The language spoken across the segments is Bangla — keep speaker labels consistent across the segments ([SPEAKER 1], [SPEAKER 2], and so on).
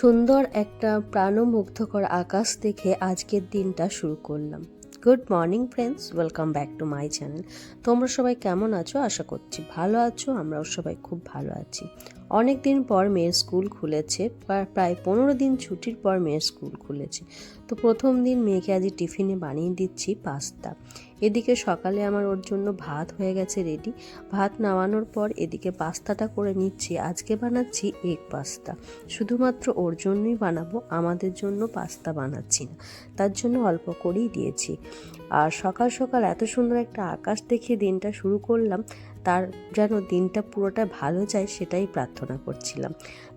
[SPEAKER 1] সুন্দর একটা প্রাণমুগ্ধকর আকাশ দেখে আজকের দিনটা শুরু করলাম। Good morning friends welcome back to my channel তোমরা সবাই কেমন আছো? আশা করছি ভালো আছো, আমরাও সবাই খুব ভালো আছি। অনেক দিন পর মেয়ের স্কুল খুলেছে প্রা- প্রায় পনেরো দিন ছুটির পর মেয়ের স্কুল খুলেছে। তো প্রথম দিন মেয়েকে আজ টিফিনে বানিয়ে দিচ্ছি পাস্তা। এদিকে সকালে আমার ওর জন্য ভাত হয়ে গেছে রেডি ভাত নামানোর পর এদিকে পাস্তাটা করে নিচ্ছি। আজকে বানাচ্ছি এগ পাস্তা শুধুমাত্র ওর জন্যই বানাবো, আমাদের জন্য পাস্তা বানাচ্ছি না। তার জন্য অল্প করেই দিয়েছি। আর সকাল সকাল এত সুন্দর একটা আকাশ দেখে দিনটা শুরু করলাম তার যেন দিনটা পুরোটা ভালো যায় সেটাই প্রার্থনা করছিলাম।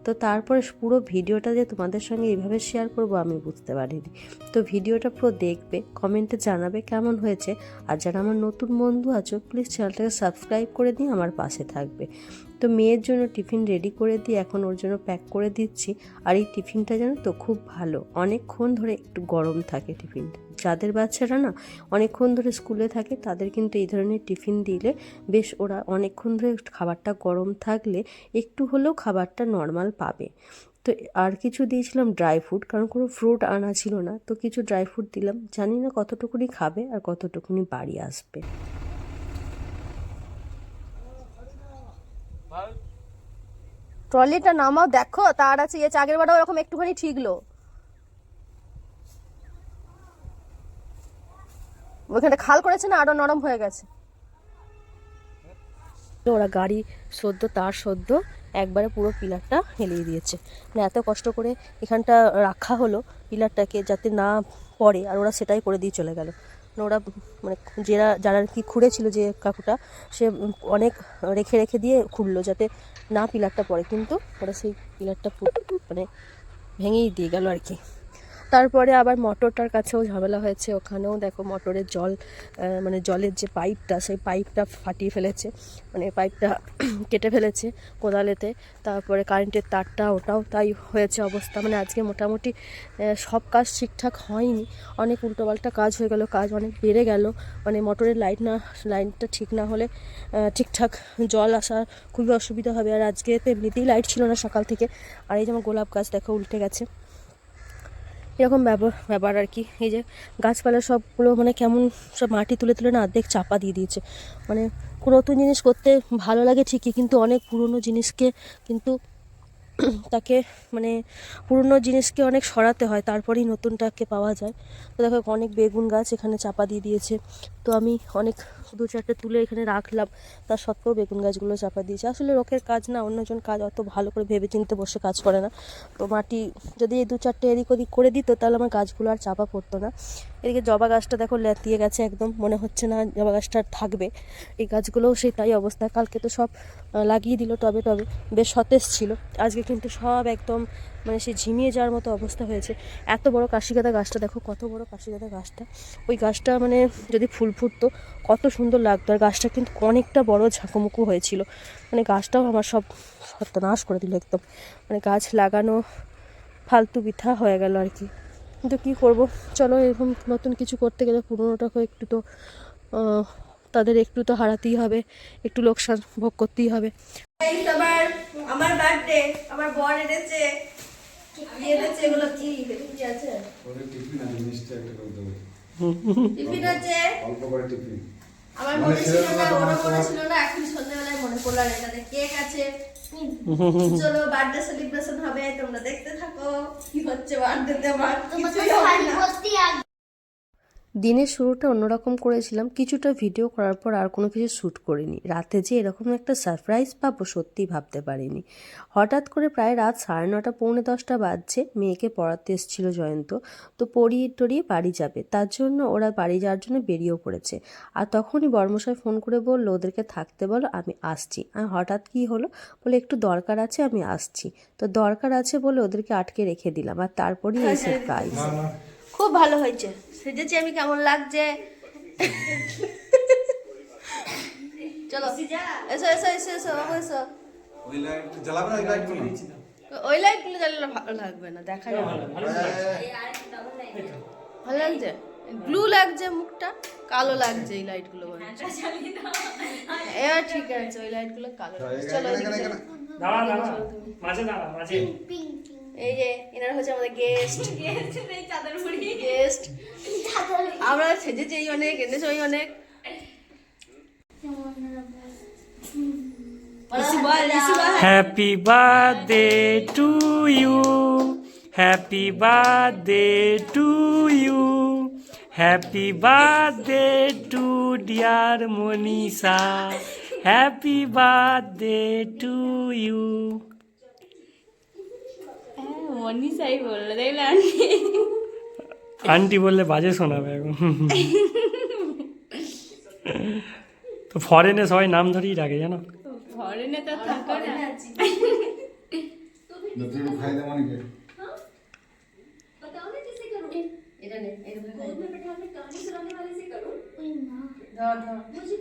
[SPEAKER 1] তো তারপরে পুরো ভিডিওটা যে তোমাদের সঙ্গে এইভাবে শেয়ার করব আমি বুঝতে পারিনি। তো ভিডিওটা পুরো দেখবে কমেন্টে জানাবে কেমন হয়েছে। আর যারা আমার নতুন বন্ধু আছো প্লিজ চ্যানেলটাকে সাবস্ক্রাইব করে দিয়ে আমার পাশে থাকবে। তো মেয়ের জন্য টিফিন রেডি করে দিয়ে এখন ওর জন্য প্যাক করে দিচ্ছি। আর এই টিফিনটা জানো তো খুব ভালো, অনেকক্ষণ ধরে একটু গরম থাকে টিফিনটা যাদের বাচ্চারা না অনেকক্ষণ ধরে স্কুলে থাকে, তাদের কিন্তু এই ধরনের টিফিন দিলে বেশ ওরা অনেকক্ষণ ধরে খাবারটা গরম থাকলে একটু হলেও খাবারটা নর্মাল পাবে। তো আর কিছু দিয়েছিলাম ড্রাই ফ্রুট কারণ কোনো ফ্রুট আনা ছিল না। তো কিছু ড্রাই ফ্রুট দিলাম। জানি না কতটুকুনি খাবে আর কতটুকুনি বাড়ি আসবে।
[SPEAKER 2] ট্রলিটা নামাও, দেখো, তার আছে ইয়ে আগের বারও ওরকম একটুখানি ঠিকলো। ওইখানটা খাল করেছে না, আরও নরম হয়ে গেছে।
[SPEAKER 1] ওরা গাড়ি সদ্য, তার সদ্য একবারে পুরো পিলারটা হেলিয়ে দিয়েছে। মানে এত কষ্ট করে এখানটা রাখা হলো পিলারটাকে যাতে না পড়ে আর ওরা সেটাই করে দিয়ে চলে গেল। মানে ওরা মানে যারা যারা আর কি খুঁড়েছিল যে কাকুটা, সে অনেক রেখে রেখে দিয়ে খুঁড়লো যাতে না পিলারটা পড়ে। কিন্তু ওরা সেই পিলারটা মানে ভেঙেই দিয়ে গেল আর কি। তারপরে আবার মোটরটার কাছেও ঝামেলা হয়েছে, ওখানেও দেখো মোটরের জল মানে জলের যে পাইপটা, সেই পাইপটা ফাটিয়ে ফেলেছে মানে পাইপটা কেটে ফেলেছে কোদালেতে, তারপরে কারেন্টের তারটা, ওটাও তাই হয়েছে অবস্থা মানে আজকে মোটামুটি সব কাজ ঠিকঠাক হয়নি, অনেক উল্টোপাল্টা কাজ হয়ে গেল, কাজ অনেক বেড়ে গেল মানে মোটরের লাইট না লাইনটা ঠিক না হলে ঠিকঠাক জল আসা খুবই অসুবিধা হবে, আর আজকে তো এমনিতেই লাইট ছিল না সকাল থেকে, আর এই যেমন গোলাপ গাছ দেখো উল্টে গেছে এরকম ব্যাপার ব্যাপার আর কি। এই যে গাছপালা সবগুলো মানে কেমন সব মাটি তুলে তুলে না অর্ধেক চাপা দিয়ে দিয়েছে। মানে নতুন জিনিস করতে ভালো লাগে ঠিকই, কিন্তু অনেক পুরনো জিনিসকে কিন্তু তাকে মানে পুরনো জিনিসকে অনেক সরাতে হয়, তারপরেই নতুনটাকে পাওয়া যায়। তো দেখো, অনেক বেগুন গাছ এখানে চাপা দিয়ে দিয়েছে। তো আমি অনেক দু চারটে তুলে এখানে রাখলাম। তার সত্ত্বেও বেগুন গাছগুলো চাপা দিয়েছে। আসলে লোকের কাজ না, অন্যজন কাজ অত ভালো করে ভেবে চিনতে বসে কাজ করে না। তো মাটি যদি এই দু চারটে এদিক ওদিক করে দিত, তাহলে আমার গাছগুলো আর চাপা পড়তো না। এদিকে জবা গাছটা দেখো লেতিয়ে গেছে একদম, মনে হচ্ছে না জবা গাছটা থাকবে। এই গাছগুলোও সেই তাই অবস্থা। কালকে তো সব লাগিয়ে দিল টবে টবে, বেশ সতেজ ছিল। আজকে কিন্তু সব একদম মানে সে ঝিমিয়ে যাওয়ার মতো অবস্থা হয়েছে। এত বড় কাশিগাদা গাছটা, দেখো কত বড় কাশিগাদা গাছটা। ওই গাছটা মানে যদি ফুল ফুটতো, কত সুন্দর লাগতো। আর গাছটা কিন্তু অনেকটা বড় ঝাঁকুমুকু হয়েছিল। মানে গাছটাও আমার সব সর্বনাশ করে দিল একদম। মানে গাছ লাগানো ফালতু বৃথা হয়ে গেল আর কি। কিন্তু কী করব? চলো এরকম নতুন কিছু করতে গেলে পুরোনোটাকে একটু তো তাদের একটু তো হারাতেই হবে একটু লোকসান ভোগ করতেই হবে।
[SPEAKER 2] আমার বার্থডে আমার বর এনেছে কি এনেছে এগুলো কি কি আছে?
[SPEAKER 3] টিফিন আছে
[SPEAKER 2] আমার
[SPEAKER 3] মানে
[SPEAKER 2] মনে ছিল না
[SPEAKER 3] না,
[SPEAKER 2] ওরা মনে ছিল না এখন সন্ধ্যাবেলায় মনে পড়ল আর এটাতে কেক আছে চলো বার্থডে সেলিব্রেশন হবে তোমরা দেখতে থাকো। কি হচ্ছে বার্থডেতে আমার? কিছুই হবে না।
[SPEAKER 1] দিনের শুরুটা অন্যরকম করেছিলাম। কিছুটা ভিডিও করার পর আর কোনো কিছু শ্যুট করিনি। রাতে যে এরকম একটা সারপ্রাইজ পাবো সত্যি ভাবতে পারিনি। হঠাৎ করে প্রায় রাত সাড়ে নটা পৌনে দশটা বাজছে। মেয়েকে পড়াতে এসেছিল জয়ন্ত। তো পড়িয়ে টড়িয়ে বাড়ি যাবে। তার জন্য ওরা বাড়ি যাওয়ার জন্য বেরিয়েও পড়েছে। আর তখনই বর্মশাই ফোন করে বলল ওদেরকে থাকতে বলো আমি আসছি। আর হঠাৎ কি হলো? বলে একটু দরকার আছে আমি আসছি। তো দরকার আছে বলে ওদেরকে আটকে রেখে দিলাম। আর তারপরেই এসে সারপ্রাইজ
[SPEAKER 2] খুব ভালো হয়েছে। সেজেছি আমি কেমন লাগছে? চলো। এসো এসো এসো এসো বাবু এসো।
[SPEAKER 3] ওই লাইট জ্বালাবে না ওই লাইট কোনো
[SPEAKER 2] ওই লাইটগুলো জ্বালালে ভালো লাগবে না দেখা যাবে। ভালো লাগছে। ব্লু লাগছে? মুখটা কালো লাগছে এই লাইটগুলো মনে হচ্ছে। এবার ঠিক আছে ওই লাইটগুলো কালো লাগছে। চলো
[SPEAKER 4] দাঁড়া দাঁড়া মাঝে দাঁড়া মাঝে।
[SPEAKER 1] এই যে এনারা হচ্ছে আমাদের গেস্ট গেস্ট আমরা সেজেছি এই অনেক এনেছে ওই অনেক
[SPEAKER 4] Happy birthday to you. Happy birthday to you. Happy birthday to dear Monisha. Happy birthday to you.
[SPEAKER 2] মনীষাই বলল দেখলে আন্টি
[SPEAKER 4] আন্টি বললে বাজে শোনাবে এখন। তো ফরেনে সবাই নাম ধরেই ডাকে জানো?
[SPEAKER 2] ফরেনে তো থাকো নে।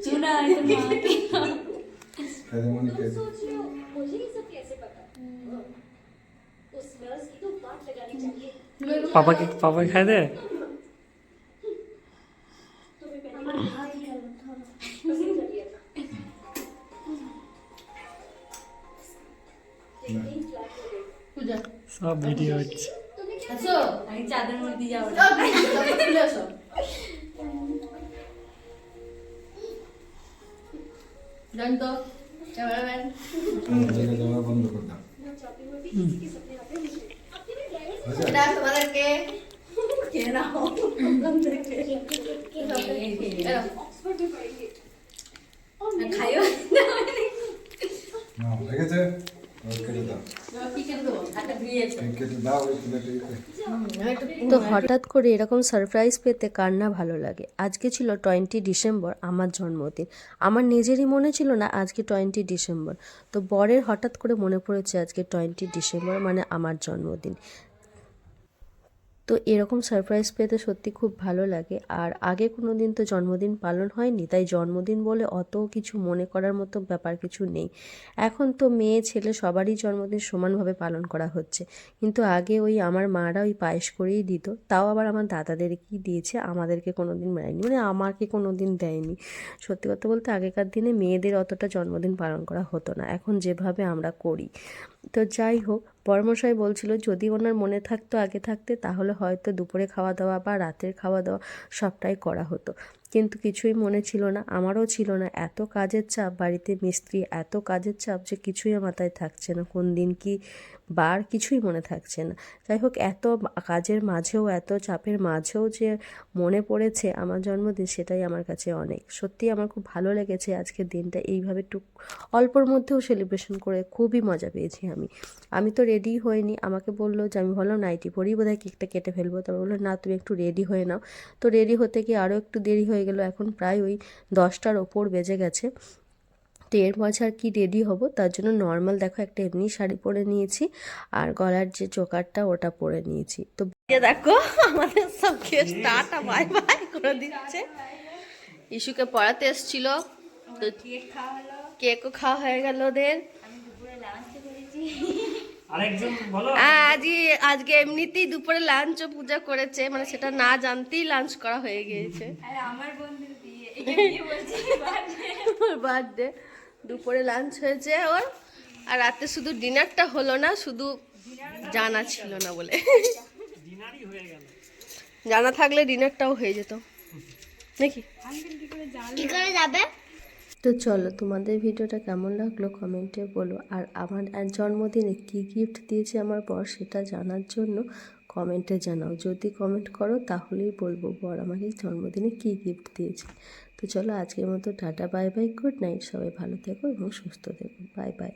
[SPEAKER 2] চুনা এটা মাকে
[SPEAKER 3] খাই দে মনিকে
[SPEAKER 4] পাপাকে পাপাকে খাই দে? সব ভিডিও হচ্ছে।
[SPEAKER 1] আছো
[SPEAKER 2] আমি চাঁদের মধ্যে যাব।
[SPEAKER 1] ও, খুলে আসো জান তো ক্যামেরাম্যান
[SPEAKER 3] বন্ধ করে দাও।
[SPEAKER 1] এটা তোমাদেরকে খেয়ে নাও।
[SPEAKER 2] খাইও
[SPEAKER 3] না লেগেছে
[SPEAKER 1] তো হঠাৎ করে এরকম সারপ্রাইজ পেতে কার না ভালো লাগে? আজকে ছিল টোয়েন্টি ডিসেম্বর আমার জন্মদিন। আমার নিজেরই মনে ছিল না আজকে টোয়েন্টি ডিসেম্বর তো বরের হঠাৎ করে মনে পড়েছে আজকে টোয়েন্টি ডিসেম্বর মানে আমার জন্মদিন। তো এরকম সারপ্রাইজ পেতে সত্যি খুব ভালো লাগে। আর আগে কোনো দিন তো জন্মদিন পালন হয়নি, তাই জন্মদিন বলে অত কিছু মনে করার মতো ব্যাপার কিছু নেই। এখন তো মেয়ে, ছেলে সবারই জন্মদিন সমানভাবে পালন করা হচ্ছে। কিন্তু আগে ওই আমার মারা ওই পায়েস করেই দিত, তাও আবার আমার দাদাদেরকেই দিয়েছে, আমাদেরকে কোনো দিন দেয়নি মানে আমাকে কোনো দিন দেয়নি। সত্যি কথা বলতে আগেকার দিনে মেয়েদের অতটা জন্মদিন পালন করা হতো না, এখন যেভাবে আমরা করি। তো যাই হোক, বর্মশাই বলছিল, যদি ওনার মনে থাকতো আগে থাকতে, তাহলে হয়তো দুপুরে খাওয়া দাওয়া বা রাতের খাওয়া দাওয়া সবটাই করা হতো। কিন্তু কিছুই মনে ছিল না, আমারও ছিল না। এত কাজের চাপ, বাড়িতে মিস্ত্রি এত কাজের চাপ যে কিছুই মাথায় থাকছে না। কোন দিন কি বার কিছুই মনে থাকছে না। যাই হোক, এত কাজের মাঝেও, এত চাপের মাঝেও যে মনে পড়েছে আমার জন্মদিন, সেটাই আমার কাছে অনেক। সত্যি আমার খুব ভালো লেগেছে আজকের দিনটা। এইভাবে টুক অল্পর মধ্যেও সেলিব্রেশন করে খুবই মজা পেয়েছি আমি। আমি তো রেডি হইনি। আমাকে বলল যে, আমি ভাবলাম নাইটি পরেই বোধহয় কেকটা কেটে ফেলব। তো বলল, না, তুমি একটু রেডি হয়ে নাও। তো রেডি হতে গিয়ে আরও একটু দেরি হয়ে গেলো। এখন প্রায় ওই দশটার ওপর বেজে গেছে। তো এর মাঝে আর কি রেডি হব তার জন্য নর্মাল দেখো একটা এমনি শাড়ি পরে নিয়েছি আর গলার যে চোকারটা ওটা পরে নিয়েছি। তো দেখো আমাদের সব গেস্ট টাটা বাই বাই করে দিচ্ছে। ইস্যুকে পড়াতে এসেছিল। তো
[SPEAKER 2] কেক খাওয়া
[SPEAKER 1] কেকও খাওয়া হয়ে গেল ওদের।
[SPEAKER 2] লাঞ্চ
[SPEAKER 4] বলো।
[SPEAKER 1] আজই আজকে এমনিতেই দুপুরে লাঞ্চও পূজা করেছে মানে সেটা না জানতেই লাঞ্চ করা হয়ে গিয়েছে।
[SPEAKER 2] আর আমার বন্ধুর বিয়ে বিয়ে
[SPEAKER 1] বার্থডে দুপুরে লাঞ্চ হয়েছে ওর আর রাতে শুধু ডিনারটা হলো না শুধু জানা ছিল না বলে।
[SPEAKER 4] ডিনারই হয়ে গেল।
[SPEAKER 1] জানা থাকলে ডিনারটাও হয়ে যেত। নাকি?
[SPEAKER 2] কি করে যাবে?
[SPEAKER 1] তো চলো তোমাদের ভিডিওটা কেমন লাগল কমেন্টে বলো। আর আমার আর জন্মদিনে কী গিফট দিয়েছে আমার বর সেটা জানার জন্য কমেন্টে জানাও। যদি কমেন্ট করো, তাহলেই বলব, বর আমাকে জন্মদিনে কী গিফট দিয়েছে। তো চলো আজকের মতো tata, bye bye, good night. সবাই ভালো থেকো এবং সুস্থ থেকো। Bye bye.